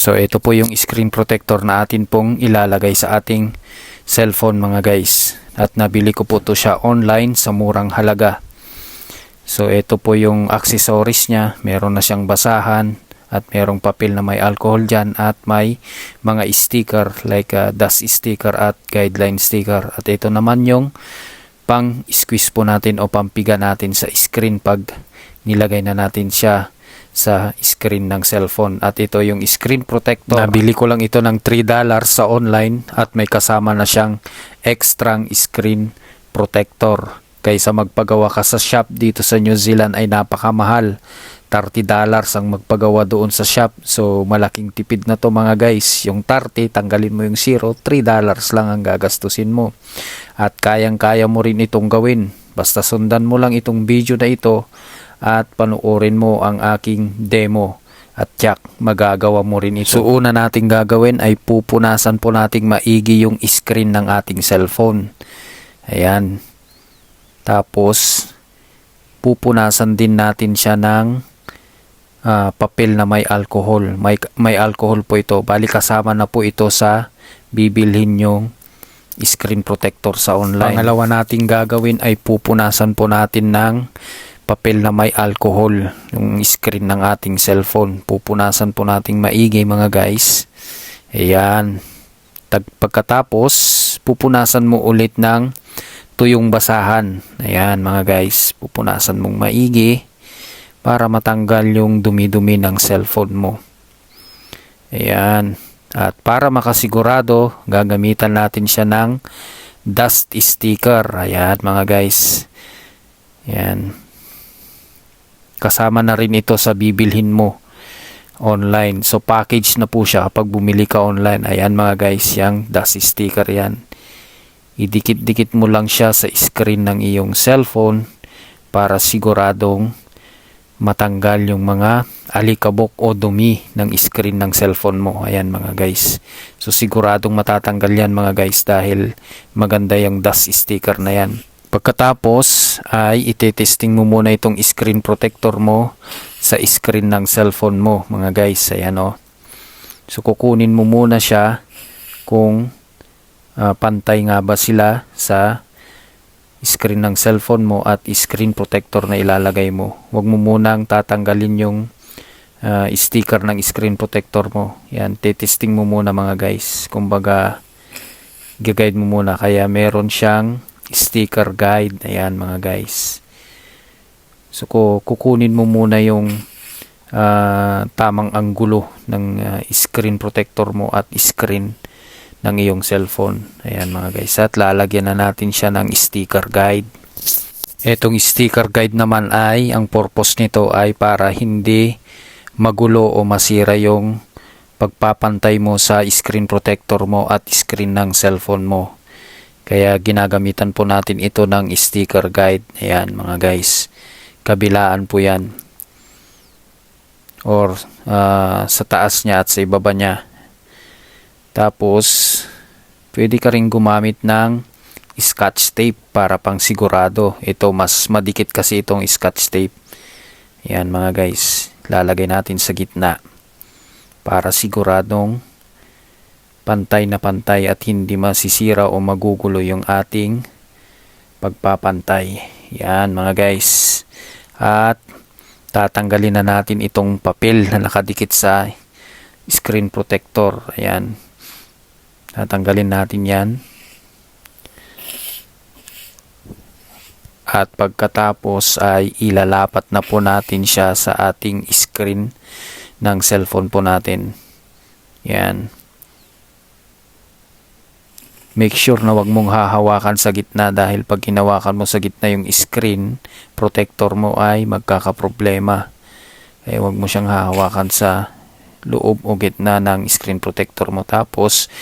So ito po yung screen protector na atin pong ilalagay sa ating cellphone mga guys. At nabili ko po to siya online sa murang halaga. So ito po yung accessories niya. Meron na siyang basahan at merong papel na may alcohol dyan at may mga sticker like uh, dust sticker at guideline sticker. At ito naman yung pang squeeze po natin o pampiga natin sa screen pag nilagay na natin siya sa screen ng cellphone. At ito yung screen protector. Nabili ko lang ito ng 3 dollars sa online at may kasama na siyang extra screen protector. Kaysa magpagawa ka sa shop dito sa New Zealand ay napakamahal. 30 dollars ang magpagawa doon sa shop. So malaking tipid na to mga guys. Yung 30 tanggalin mo yung 0 3 dollars lang ang gagastusin mo. At kayang kaya mo rin itong gawin. Basta sundan mo lang itong video na ito at panuorin mo ang aking demo at tiyak magagawa mo rin ito. So una nating gagawin ay pupunasan po nating maigi yung screen ng ating cellphone. Ayan. Tapos pupunasan din natin siya ng ah, papel na may alcohol. May, may alcohol po ito. Bali kasama na po ito sa bibilhin yung screen protector sa online. Pangalawa nating gagawin ay pupunasan po natin ng papel na may alcohol yung screen ng ating cellphone. Pupunasan po nating maigi mga guys. Ayan. Tag pagkatapos, pupunasan mo ulit ng tuyong basahan. Ayan mga guys, pupunasan mong maigi para matanggal yung dumi-dumi ng cellphone mo. Ayan. At para makasigurado, gagamitan natin siya ng dust sticker. Ayan mga guys. Ayan. Kasama na rin ito sa bibilhin mo online. So package na po siya kapag bumili ka online. Ayan mga guys, yung dust sticker yan. Idikit-dikit mo lang siya sa screen ng iyong cellphone para siguradong matanggal yung mga alikabok o dumi ng screen ng cellphone mo. Ayan mga guys. So siguradong matatanggal yan mga guys dahil maganda yung dust sticker na yan. Pagkatapos ay itetesting mo muna itong screen protector mo sa screen ng cellphone mo mga guys. Ayan o. So kukunin mo muna siya kung ah, pantay nga ba sila sa screen ng cellphone mo at screen protector na ilalagay mo. Huwag mo munang tatanggalin yung ah, sticker ng screen protector mo. Yan, tetesting mo muna mga guys. Kumbaga, gagayad mo muna. Kaya meron siyang sticker guide. Ayan mga guys. So, ku- kukunin mo muna yung ah, tamang anggulo ng ah, screen protector mo at screen ng iyong cellphone. Ayan mga guys. At lalagyan na natin siya ng sticker guide. Etong sticker guide naman ay, ang purpose nito ay para hindi magulo o masira yung pagpapantay mo sa screen protector mo at screen ng cellphone mo. Kaya ginagamitan po natin ito ng sticker guide. Ayan mga guys. Kabilaan po yan. Or ah, sa taas niya at sa ibaba niya. Tapos, pwede ka rin gumamit ng scotch tape para pang sigurado. Ito, mas madikit kasi itong scotch tape. Yan mga guys. Lalagay natin sa gitna. Para siguradong pantay na pantay at hindi masisira o magugulo yung ating pagpapantay. Yan mga guys. At tatanggalin na natin itong papel na nakadikit sa screen protector. Ayan. Tatanggalin natin yan. At pagkatapos ay ilalapat na po natin siya sa ating screen ng cellphone po natin. Yan. Make sure na wag mong hahawakan sa gitna dahil pag hinawakan mo sa gitna yung screen protector mo ay magkakaproblema. Eh wag mo siyang hahawakan sa loob o gitna ng screen protector mo. Tapos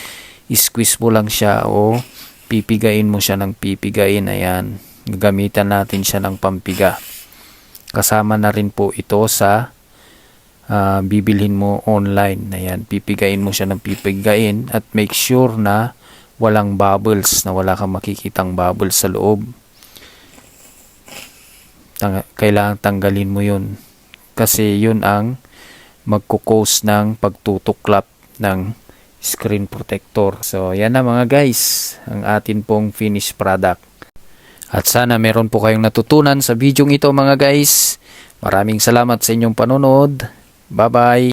squeeze mo lang siya o pipigain mo siya ng pipigain. Ayan. Gagamitan natin siya ng pampiga. Kasama na rin po ito sa ah, bibilhin mo online. Ayan. Pipigain mo siya ng pipigain at make sure na walang bubbles, na wala kang makikitang bubbles sa loob. Tang- kailangan tanggalin mo yun. Kasi yun ang magkukos ng pagtutuklap ng screen protector. So, yan na mga guys, ang atin pong finished product. At sana meron po kayong natutunan sa video ito mga guys. Maraming salamat sa inyong panonood. Bye-bye!